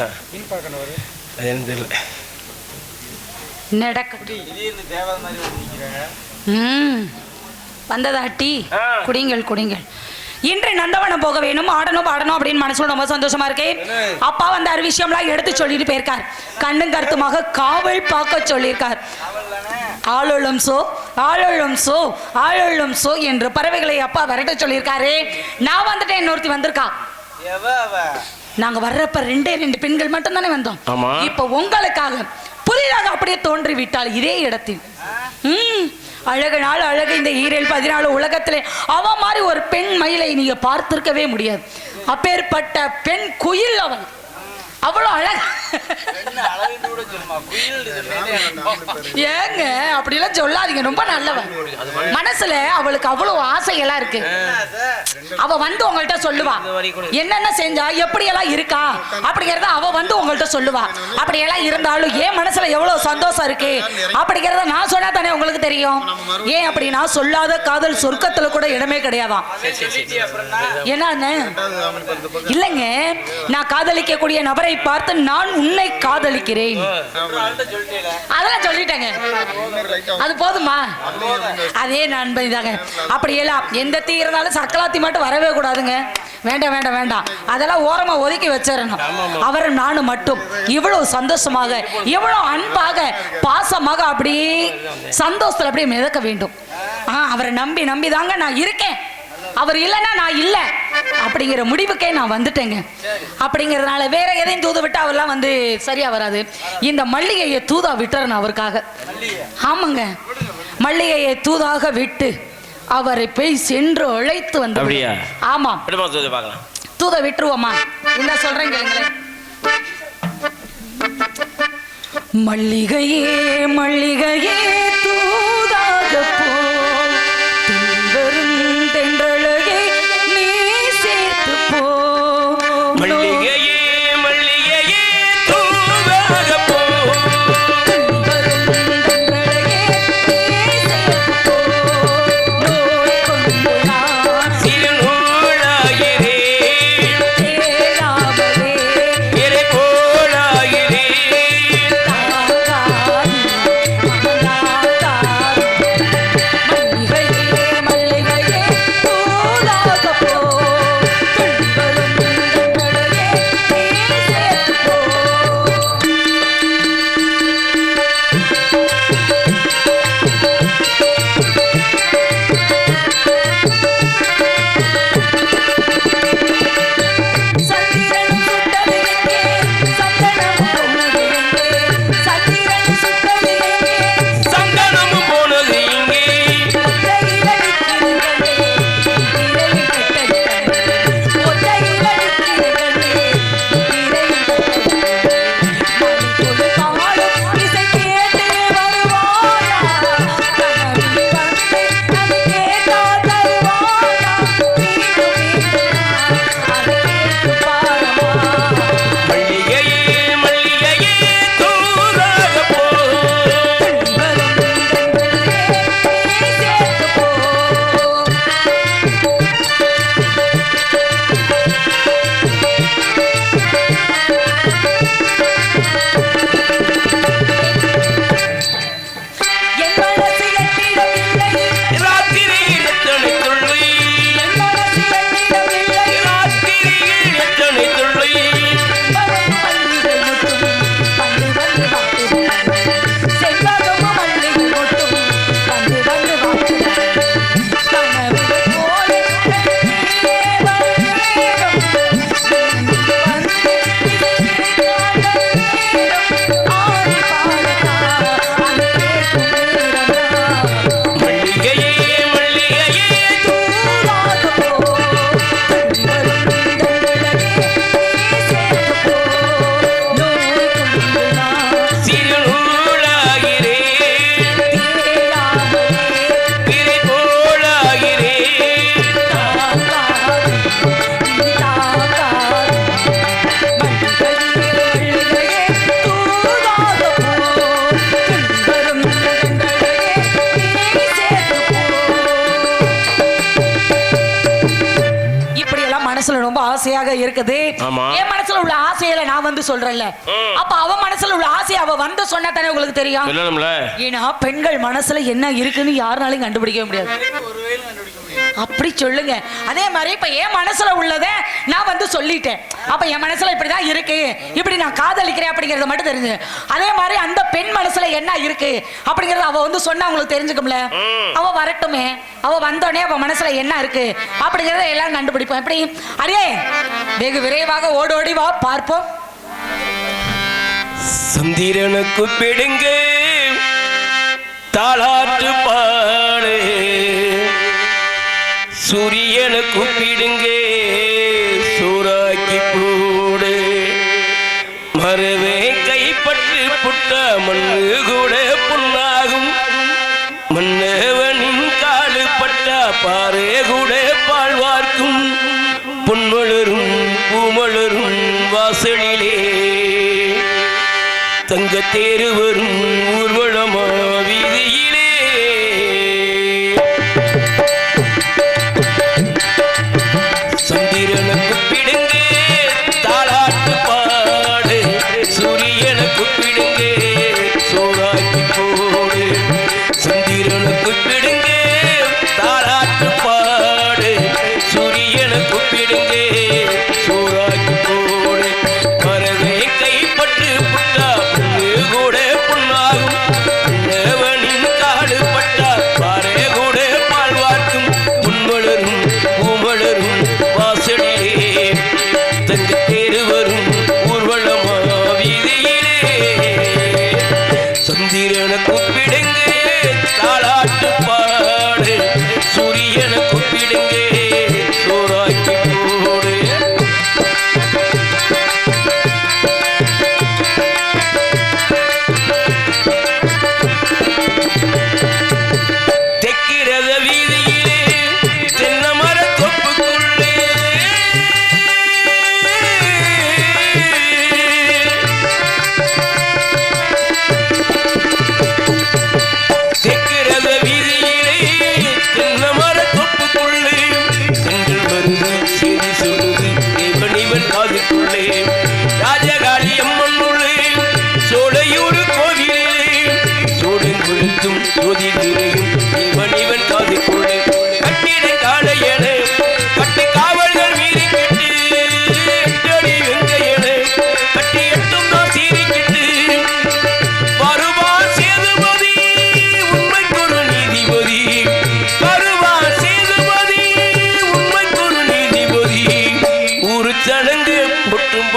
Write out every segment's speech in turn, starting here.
ஆ. அது எனக்கு தெரியல. நடக்கட்டும் திடீர்னு தேவாத மாதிரி வந்து நிற்கிறாங்க ம். வந்ததா டீ ஆ. குடிங்கள் குடிங்கள். இன்று நந்தவனம் போக வேணும். ஆடணும் பாடணும் அப்படின்னு மனசுல ரொம்ப சந்தோஷமா இருக்கே அப்பா வந்து அரு விஷயம்லாம் எடுத்து சொல்லிட்டு போயிருக்கார். கண்ணும் கருத்துமாக காவல் பார்க்க சொல்லியிருக்கார். ஆளுளும் சோ ஆளுளும் சோ ஆளுளும் சோ என்று பறவைகளை அப்பா விரட்ட சொல்லியிருக்காரு. நான் வந்துட்டேன் இன்னொருத்தி வந்திருக்கா. நாங்க வர்றப்ப ரெண்டே ரெண்டு பெண்கள் மட்டும் தானே வந்தோம். ஆமா. இப்ப உங்களுக்காக புதிதாக அப்படியே தோன்றி விட்டாள் இதே இடத்தில். ம் அழகு நாள் அழகு இந்த ஈரேல் பதினாலு உலகத்திலே. அவ மாதிரி ஒரு பெண் மயிலை நீங்க பார்த்திருக்கவே முடியாது. அப்பேற்பட்ட பெண் குயில் அவன் அவ்வளோ அழகு என்ன ஏங்க அப்படிலாம் சொல்லாதீங்க ரொம்ப நல்லவன். மனசுல அவளுக்கு அவ்வளவு ஆசையெல்லாம் இருக்கு. அவ வந்து உங்கள்ட்ட சொல்லுவா என்னென்ன செஞ்சா எப்படியெல்லாம் இருக்கா? அப்படிங்கறத அவ வந்து உங்கள்ட்ட சொல்லுவா. அப்படியெல்லாம் இருந்தாலும் ஏன் மனசுல எவ்வளவு சந்தோஷம் இருக்கு? அப்படிங்கறத நான் சொன்னா தானே உங்களுக்கு தெரியும். ஏன் அப்படின்னா சொல்லாத காதல் சொர்க்கத்துல கூட இடமே கிடையாதாம் அப்புறம்னா? என்னன்னு? இல்லைங்க நான் காதலிக்கக்கூடிய நபரை பார்த்து நான் உன்னை காதலிக்கிறேன். அதெல்லாம் சொல்லிட்டேங்க. அது போதுமா? அதே நண்பன் தாங்க அப்படியெல்லாம் எந்த தீ இருந்தாலும் சக்கலாத்தி மட்டும் வரவே கூடாதுங்க. வேண்டாம் வேண்டாம் வேண்டாம். அதெல்லாம் ஓரமா ஒதுக்கி வச்சிடணும். அவர் நானும் மட்டும். இவ்வளவு சந்தோஷமாக இவ்வளவு அன்பாக பாசமாக அப்படியே சந்தோஷத்துல அப்படியே மிதக்க வேண்டும். ஆ அவரை நம்பி நம்பி தாங்க நான் இருக்கேன். அவர் இல்லைன்னா நான் இல்லை. அப்படிங்கிற முடிவுக்கே நான் வந்துட்டேங்க. அப்படிங்கிறதுனால வேற எதையும் தூது விட்டு அவர்லாம் வந்து சரியா வராது. இந்த மல்லிகையை தூதா விட்டுறணும் அவருக்காக. ஆமாங்க. மல்லிகையை தூதாக விட்டு அவரை போய் சென்று அழைத்து வந்து? ஆமா. தூத விட்டுருவோமா? இந்த சொல்றேன் கேளுங்களேன். மல்லிகையே மல்லிகையே. ஆசையாக இருக்குது. என் மனசுல உள்ள ஆசையில நான் வந்து சொல்றேன்ல. அப்ப அவ மனசுல உள்ள ஆசையை அவ வந்து சொன்னா தானே உங்களுக்கு தெரியும்? ஏன்னா பெண்கள் மனசுல என்ன இருக்குன்னு யாருனாலையும் முடியாது. கண்டுபிடிக்க முடியும் அப்படி சொல்லுங்க. அதே மாதிரி இப்ப என் மனசுல உள்ளதை நான் வந்து சொல்லிட்டேன். அப்ப என் மனசுல இப்படிதான் இருக்கு. இப்படி நான் காதலிக்கிறேன் அப்படிங்கறது மட்டும் தெரிஞ்சு. அதே மாதிரி அந்த பெண் மனசுல என்ன இருக்கு அப்படிங்கறத அவ வந்து சொன்னா உங்களுக்கு தெரிஞ்சுக்கும்ல. அவ வரட்டுமே. அவ வந்தோடனே அவ மனசுல என்ன இருக்கு அப்படிங்கறத எல்லாம் கண்டுபிடிப்போம். எப்படி? அடே வெகு விரைவாக ஓடோடி வா பார்ப்போம். சந்திரனுக்கு பிடுங்க தாளாற்று பாடு. சூரியனுக்கு கூப்பிடுங்க சூறாக்கி போடு. மறுவே கைப்பற்று புட்ட மண்ணு கூட புண்ணாகும். மன்னவனின் காலு பட்ட பாறை கூட பாழ்வார்க்கும். பொன்மலரும் பூமலரும் வாசலிலே. தங்க தேரு வரும் ஊர்வலமா வீதியில் சூரியனுக்கு சோடங்குழுத்தும் திரையும் இவன் இவன் காதுக்குள்ளே கட்டிட காளையன கட்டி காவல்கள் மீறி எட்டடி கட்டி எட்டும் சேதுபதி நீதிபதி. சேதுபதி நீதிபதி. சடங்கு பொட்டும்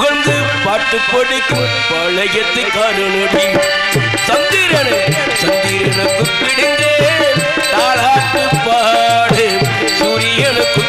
புகழ்ந்து பாட்டு பொடிக்கும் பழையத்து காரணடி. சந்திரனே சந்திரனுக்கு பிடிந்தே தாளாட்டு பாடு. சூரியனுக்கு